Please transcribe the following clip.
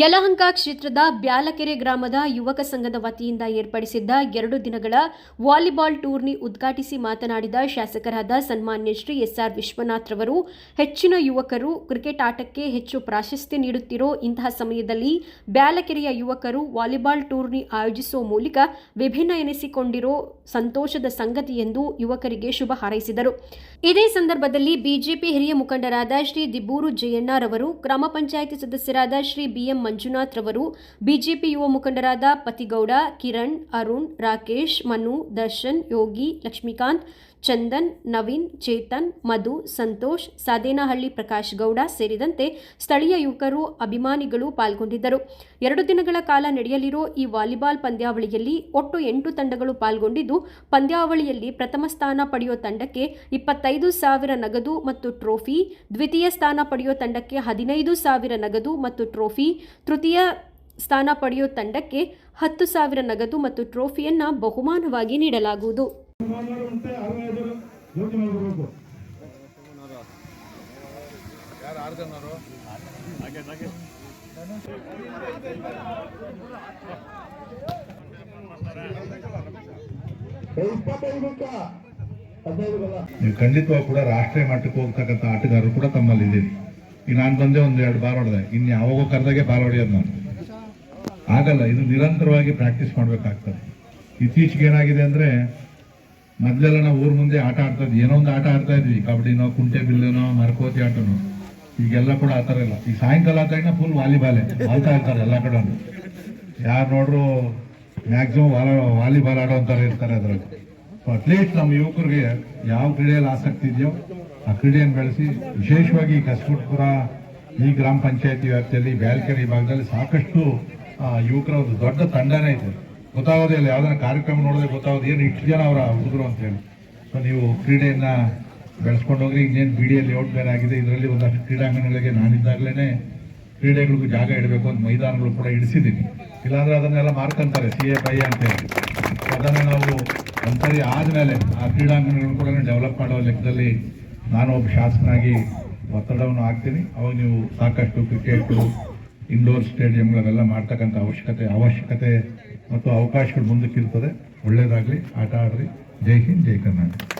ಯಲಹಂಕ ಕ್ಷೇತ್ರದ ಬ್ಯಾಲಕೆರೆ ಗ್ರಾಮದ ಯುವಕ ಸಂಘದ ವತಿಯಿಂದ ಏರ್ಪಡಿಸಿದ್ದ ಎರಡು ದಿನಗಳ ವಾಲಿಬಾಲ್ ಟೂರ್ನಿ ಉದ್ಘಾಟಿಸಿ ಮಾತನಾಡಿದ ಶಾಸಕರಾದ ಸನ್ಮಾನ್ಯ ಶ್ರೀ ಎಸ್ಆರ್ ವಿಶ್ವನಾಥ್ ರವರು, ಹೆಚ್ಚಿನ ಯುವಕರು ಕ್ರಿಕೆಟ್ ಆಟಕ್ಕೆ ಹೆಚ್ಚು ಪ್ರಾಶಸ್ತ್ಯ ನೀಡುತ್ತಿರೋ ಇಂತಹ ಸಮಯದಲ್ಲಿ ಬ್ಯಾಲಕೆರೆಯ ಯುವಕರು ವಾಲಿಬಾಲ್ ಟೂರ್ನಿ ಆಯೋಜಿಸುವ ಮೂಲಕ ವಿಭಿನ್ನ ಎನಿಸಿಕೊಂಡಿರೋ ಸಂತೋಷದ ಸಂಗತಿ ಎಂದು ಯುವಕರಿಗೆ ಶುಭ ಹಾರೈಸಿದರು. ಇದೇ ಸಂದರ್ಭದಲ್ಲಿ ಬಿಜೆಪಿ ಹಿರಿಯ ಮುಖಂಡರಾದ ಶ್ರೀ ದಿಬ್ಬೂರು ಜಯಣ್ಣರವರು ಗ್ರಾಮ ಪಂಚಾಯಿತಿ ಸದಸ್ಯರಾದ ಶ್ರೀ ಬಿಎಂ ಮಂಜುನಾಥ್ ರವರು ಬಿಜೆಪಿ ಯುವ ಮುಖಂಡರಾದ ಪತಿಗೌಡ ಕಿರಣ್ ಅರುಣ್ ರಾಕೇಶ್ ಮನು ದರ್ಶನ್ ಯೋಗಿ ಲಕ್ಷ್ಮೀಕಾಂತ್ ಚಂದನ್, ನವೀನ್, ಚೇತನ್, ಮಧು, ಸಂತೋಷ್, ಸಾದೇನಹಳ್ಳಿ ಪ್ರಕಾಶ್ ಗೌಡ ಸೇರಿದಂತೆ ಸ್ಥಳೀಯ ಯುವಕರು, ಅಭಿಮಾನಿಗಳು ಪಾಲ್ಗೊಂಡಿದ್ದರು. ಎರಡು ದಿನಗಳ ಕಾಲ ನಡೆಯಲಿರೋ ಈ ವಾಲಿಬಾಲ್ ಪಂದ್ಯಾವಳಿಯಲ್ಲಿ ಒಟ್ಟು ಎಂಟು ತಂಡಗಳು ಪಾಲ್ಗೊಂಡಿದ್ದು, ಪಂದ್ಯಾವಳಿಯಲ್ಲಿ ಪ್ರಥಮ ಸ್ಥಾನ ಪಡೆಯುವ ತಂಡಕ್ಕೆ ಇಪ್ಪತ್ತೈದು ಸಾವಿರ ನಗದು ಮತ್ತು ಟ್ರೋಫಿ, ದ್ವಿತೀಯ ಸ್ಥಾನ ಪಡೆಯುವ ತಂಡಕ್ಕೆ ಹದಿನೈದು ಸಾವಿರ ನಗದು ಮತ್ತು ಟ್ರೋಫಿ, ತೃತೀಯ ಸ್ಥಾನ ಪಡೆಯುವ ತಂಡಕ್ಕೆ ಹತ್ತು ಸಾವಿರ ನಗದು ಮತ್ತು ಟ್ರೋಫಿಯನ್ನು ಬಹುಮಾನವಾಗಿ ನೀಡಲಾಗುವುದು. ಯೋಚನೆ ನೀವು ಖಂಡಿತವಾಗಿ ಕೂಡ ರಾಷ್ಟ್ರೀಯ ಮಟ್ಟಕ್ಕೆ ಹೋಗ್ತಕ್ಕಂಥ ಆಟಗಾರರು ಕೂಡ ತಮ್ಮಲ್ಲಿ ಇದ್ದೀರಿ. ಈಗ ನಾನು ಬಂದೆ ಒಂದು ಎರಡು ಬಾರ್ ಹೊಡೆದೆ. ಇನ್ನು ಯಾವಾಗೋ ಕರೆದಾಗೆ ಬಾರ್ ಹೊಡೆಯೋದು ನಾನು. ಆಗಲ್ಲ, ಇದು ನಿರಂತರವಾಗಿ ಪ್ರಾಕ್ಟೀಸ್ ಮಾಡಬೇಕಾಗ್ತದೆ. ಇತ್ತೀಚೆಗೆ ಏನಾಗಿದೆ ಅಂದರೆ ಮೊದಲೆಲ್ಲ ನಾವು ಊರ ಮುಂದೆ ಆಟ ಆಡ್ತಾ ಇದ್ವಿ. ಏನೋ ಒಂದು ಆಟ ಆಡ್ತಾ ಇದ್ವಿ. ಕಬಡ್ಡಿನೋ ಕುಂಟೆ ಬಿಲ್ಲನೋ ಮರಕೋತಿ ಆಟನೋ ಈಗೆಲ್ಲ ಕೂಡ ಆ ಥರ ಇಲ್ಲ. ಈ ಸಾಯಂಕಾಲ ಆ ತಕ್ಷಣ ಫುಲ್ ವಾಲಿಬಾಲೇ ಆಡ್ತಾ ಇರ್ತಾರೆ ಎಲ್ಲ ಕಡೆ. ಯಾರು ನೋಡ್ರು ಮ್ಯಾಕ್ಸಿಮಮ್ ವಾಲ ವಾಲಿಬಾಲ್ ಅಂತಾರೆ ಇರ್ತಾರೆ ಅದರಲ್ಲಿ. ಅಟ್ಲೀಸ್ಟ್ ನಮ್ಮ ಯುವಕರಿಗೆ ಯಾವ ಕ್ರೀಡೆಯಲ್ಲಿ ಆಸಕ್ತಿ ಇದೆಯೋ, ಆ ಕ್ರೀಡೆಯನ್ನು ಬೆಳೆಸಿ, ವಿಶೇಷವಾಗಿ ಈ ಕಸಬುಟ್ಪುರ ಈ ಗ್ರಾಮ ಪಂಚಾಯತಿ ವ್ಯಾಪ್ತಿಯಲ್ಲಿ ಬ್ಯಾಲ್ಕೆರೆ ಭಾಗದಲ್ಲಿ ಸಾಕಷ್ಟು ಯುವಕರ ಒಂದು ದೊಡ್ಡ ತಂಡನೇ ಇದೆ. ಗೊತ್ತಾಗೋದೇ ಇಲ್ಲ. ಯಾವ್ದಾರ ಕಾರ್ಯಕ್ರಮ ನೋಡಿದ್ರೆ ಗೊತ್ತಾಗೋದು. ಏನು ಇಷ್ಟು ಜನ ಅವರ ಹುಡುಗರು ಅಂತ ಹೇಳಿ ಸೊ ನೀವು ಕ್ರೀಡೆಯನ್ನ ಬೆಳೆಸ್ಕೊಂಡು ಹೋಗ್ರಿ. ಇನ್ನೇನು ಬಿ ಡಿ ಎಲ್ಲಿ ಔಟ್ ಬೇರೆ ಆಗಿದೆ. ಇದರಲ್ಲಿ ಒಂದಷ್ಟು ಕ್ರೀಡಾಂಗಣಗಳಿಗೆ ನಾನಿದ್ದಾಗಲೇ ಕ್ರೀಡೆಗಳಿಗೂ ಜಾಗ ಇಡಬೇಕು ಅಂತ ಮೈದಾನಗಳು ಕೂಡ ಇಡಿಸಿದ್ದೀನಿ. ಇಲ್ಲಾಂದ್ರೆ ಅದನ್ನೆಲ್ಲ ಮಾರ್ಕಂತಾರೆ. ಸಿ ಎ ಪೈ ಅಂತ ಹೇಳಿ ಅದನ್ನು ನಾವು ಒಂದ್ಸರಿ ಆದಮೇಲೆ ಆ ಕ್ರೀಡಾಂಗಣಗಳನ್ನು ಕೂಡ ಡೆವಲಪ್ ಮಾಡೋ ಲೆಕ್ಕದಲ್ಲಿ ನಾನು ಒಬ್ಬ ಶಾಸಕನಾಗಿ ಒತ್ತಡವನ್ನು ಹಾಕ್ತೀನಿ. ಅವಾಗ ನೀವು ಸಾಕಷ್ಟು ಕ್ರಿಕೆಟ್, ಇಂಡೋರ್ ಸ್ಟೇಡಿಯಂಗಳೆಲ್ಲ ಮಾಡ್ತಕ್ಕಂಥ ಅವಶ್ಯಕತೆ ಅವಶ್ಯಕತೆ ಮತ್ತು ಅವಕಾಶಗಳು ಮುಂದಕ್ಕಿರ್ತದೆ ಒಳ್ಳೆಯದಾಗಲಿ ಆಟ ಆಡ್ರಿ. ಜೈ ಹಿಂದ್ ಜೈ ಕರ್ನಾಟಕ.